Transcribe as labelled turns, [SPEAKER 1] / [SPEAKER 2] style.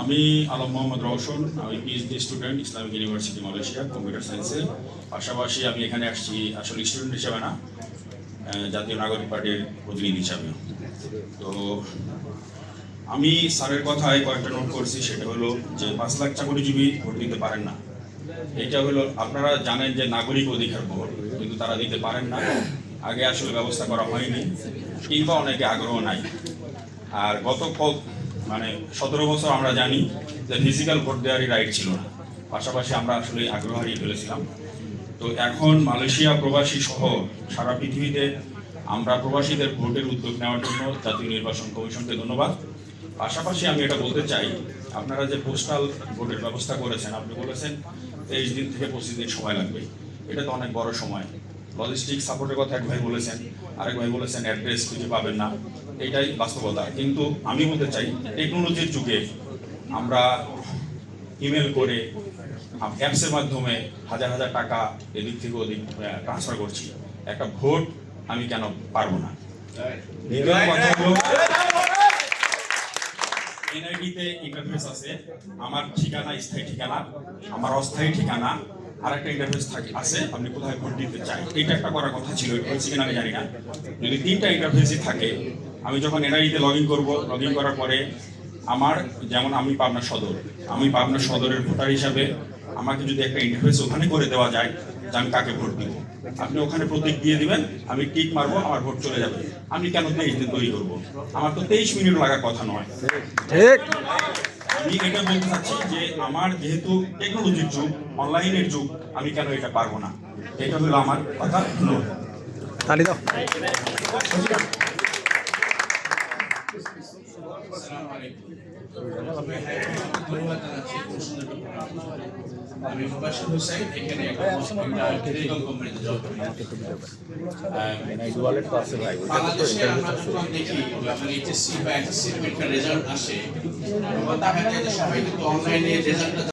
[SPEAKER 1] আমি আলম মোহাম্মদ রওশন, আমি PhD student Islamic university Malaysia computer সায়েন্সে পাশাপাশি আমি এখানে আসছি আসলে স্টুডেন্ট হিসেবে না জাতীয় নাগরিক পার্টির প্রতিনিধি হিসাবে তো আমি স্যারের কথায় কয়েকটা নোট করছি, সেটা হলো যে পাঁচ লাখ চাকরিজীবী ভোট দিতে পারেন না। এটা হলো, আপনারা জানেন যে নাগরিক অধিকার ভোট তারা দিতে পারেন না। আগে আসলে ব্যবস্থা করা হয়নি, কিংবা অনেকে আগ্রহ নাই। আর গত মানে সতেরো বছর আমরা জানি যে ফিজিক্যাল ভোট দেওয়ারই রাইট ছিল না। পাশাপাশি আমরা আসলে আগ্রহ হারিয়ে ফেলেছিলাম। তো এখন মালয়েশিয়া প্রবাসী সহ সারা পৃথিবীতে আমরা প্রবাসীদের ভোটের উদ্যোগ নেওয়ার জন্য জাতীয় নির্বাচন কমিশনকে ধন্যবাদ। পাশাপাশি আমি এটা বলতে চাই, আপনারা যে পোস্টাল ভোটের ব্যবস্থা করেছেন, আপনি বলেছেন তেইশ দিন থেকে পঁচিশ দিন সময় লাগবে। এটা তো অনেক বড় সময়। লজিস্টিক সাপোর্টের কথা এক ভাই বলেছেন। আরেক ভাই বলেছেন অ্যাড্রেস খুঁজে পাবেন না। এটাই বাস্তবতা। কিন্তু আমি বলতে চাই টেকনোলজির যুগে আমরা ইমেল করে অ্যাপসের মাধ্যমে হাজার হাজার টাকা এদিক থেকে ওদিক ট্রান্সফার করছি। একটা ভোট আমি কেন পারব না? এনআইডিতে ইন্টারফেস আছে। আমার ঠিকানা স্থায়ী ঠিকানা আমার অস্থায়ী ঠিকানা আর একটা ইন্টারফেস থাকে, আছে, আপনি কোথায় ভোট দিতে চাই এইটা একটা করার কথা ছিল হচ্ছে কিনা আমি জানি না। যদি তিনটা ইন্টারফেসই থাকে, আমি যখন এনআইডিতে লগ ইন করব লগ ইন করার পরে আমার, যেমন আমি পাবনা সদর, আমি পাবনা সদরের ভোটার হিসাবে আমাকে যদি একটা ইন্টারফেস ওখানে করে দেওয়া যায়, যে আমি কাকে ভোট দিব? আপনি ওখানে প্রতীক দিয়ে দিবেন, আমি টিক মারবো, আমার ভোট চলে যাবে। আমি কেন তেইশ দিন তৈরি করব? আমার তো তেইশ মিনিট লাগার কথা নয়। আমি এটা বলতে চাচ্ছি যে আমার যেহেতু টেকনোলজির যুগ অনলাইনের যুগ আমি কেন এটা পারব না? এটা হলো আমার কথা ধন্যবাদ
[SPEAKER 2] তালি দাও।
[SPEAKER 3] ধন্যবাদ জানাচ্ছি খুব সুন্দর। আমি এখানে টেলিকম কোম্পানিতে জব করি বাংলাদেশে রেজাল্ট সবাই কিন্তু অনলাইনে